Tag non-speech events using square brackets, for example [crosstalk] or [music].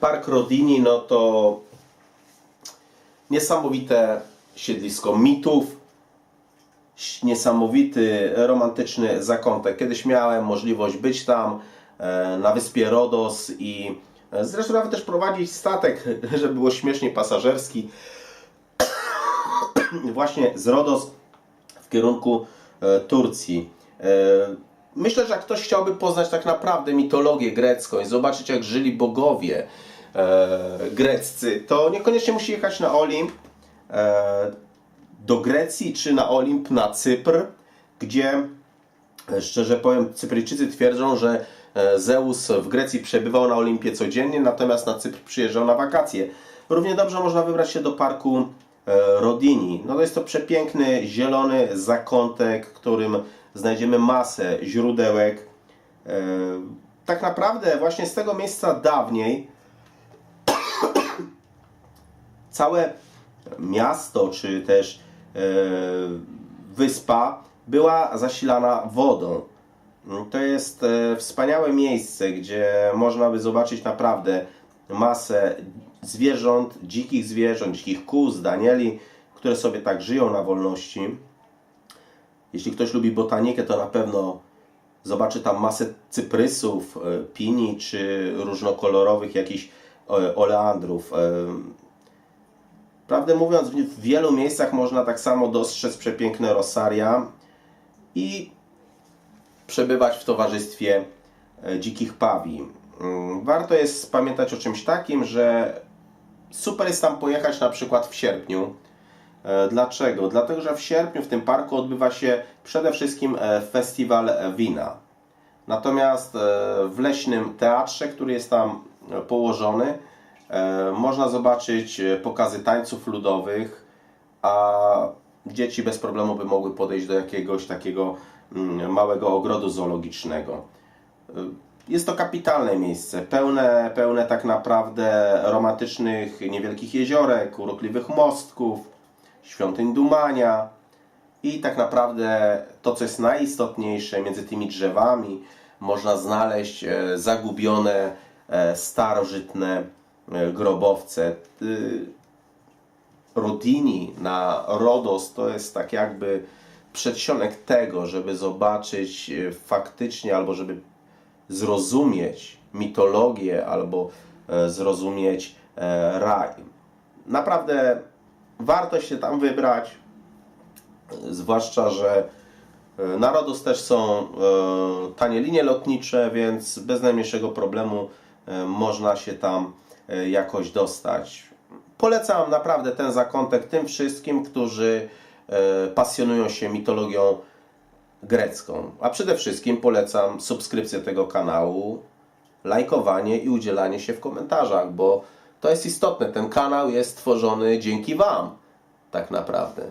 Park Rodini, no to niesamowite siedlisko mitów, niesamowity, romantyczny zakątek. Kiedyś miałem możliwość być tam e, na wyspie Rodos i e, zresztą nawet też prowadzić statek, [laughs] żeby było śmiesznie pasażerski. [coughs] Właśnie z Rodos w kierunku e, Turcji. Myślę, że jak ktoś chciałby poznać tak naprawdę mitologię grecką i zobaczyć jak żyli bogowie e, greccy, to niekoniecznie musi jechać na Olimp e, do Grecji czy na Olimp na Cypr, gdzie e, szczerze powiem Cypryjczycy twierdzą, że e, Zeus w Grecji przebywał na Olimpie codziennie, natomiast na Cypr przyjeżdżał na wakacje. Równie dobrze można wybrać się do parku e, Rodini. No to jest to przepiękny, zielony zakątek, którym znajdziemy masę źródełek. E, Tak naprawdę właśnie z tego miejsca dawniej [coughs] całe miasto, czy też e, wyspa była zasilana wodą. To jest e, wspaniałe miejsce, gdzie można by zobaczyć naprawdę masę zwierząt, dzikich zwierząt, dzikich kóz, danieli, które sobie tak żyją na wolności. Jeśli ktoś lubi botanikę, to na pewno zobaczy tam masę cyprysów, e, pini czy różnokolorowych jakichś e, oleandrów. E, Prawdę mówiąc, w wielu miejscach można tak samo dostrzec przepiękne rosaria i przebywać w towarzystwie dzikich pawi. Mm, Warto jest pamiętać o czymś takim, że super jest tam pojechać na przykład w sierpniu. E, Dlaczego? Dlatego, że w sierpniu w tym parku odbywa się przede wszystkim e, festiwal wina. Natomiast e, w leśnym teatrze, który jest tam położony, można zobaczyć pokazy tańców ludowych, a dzieci bez problemu by mogły podejść do jakiegoś takiego mm, małego ogrodu zoologicznego. Jest to kapitalne miejsce, pełne, pełne tak naprawdę romantycznych, niewielkich jeziorek, urokliwych mostków, świątyń dumania i tak naprawdę to, co jest najistotniejsze, między tymi drzewami można znaleźć e, zagubione, e, starożytne e, grobowce. Rodini na Rodos to jest tak jakby przedsionek tego, żeby zobaczyć faktycznie albo żeby zrozumieć mitologię albo zrozumieć raj. Naprawdę warto się tam wybrać, zwłaszcza, że e, na Rodos też są e, tanie linie lotnicze, więc bez najmniejszego problemu e, można się tam jakoś dostać. Polecam naprawdę ten zakątek tym wszystkim, którzy pasjonują się mitologią grecką. A przede wszystkim polecam subskrypcję tego kanału, lajkowanie i udzielanie się w komentarzach, bo to jest istotne. Ten kanał jest tworzony dzięki Wam, tak naprawdę.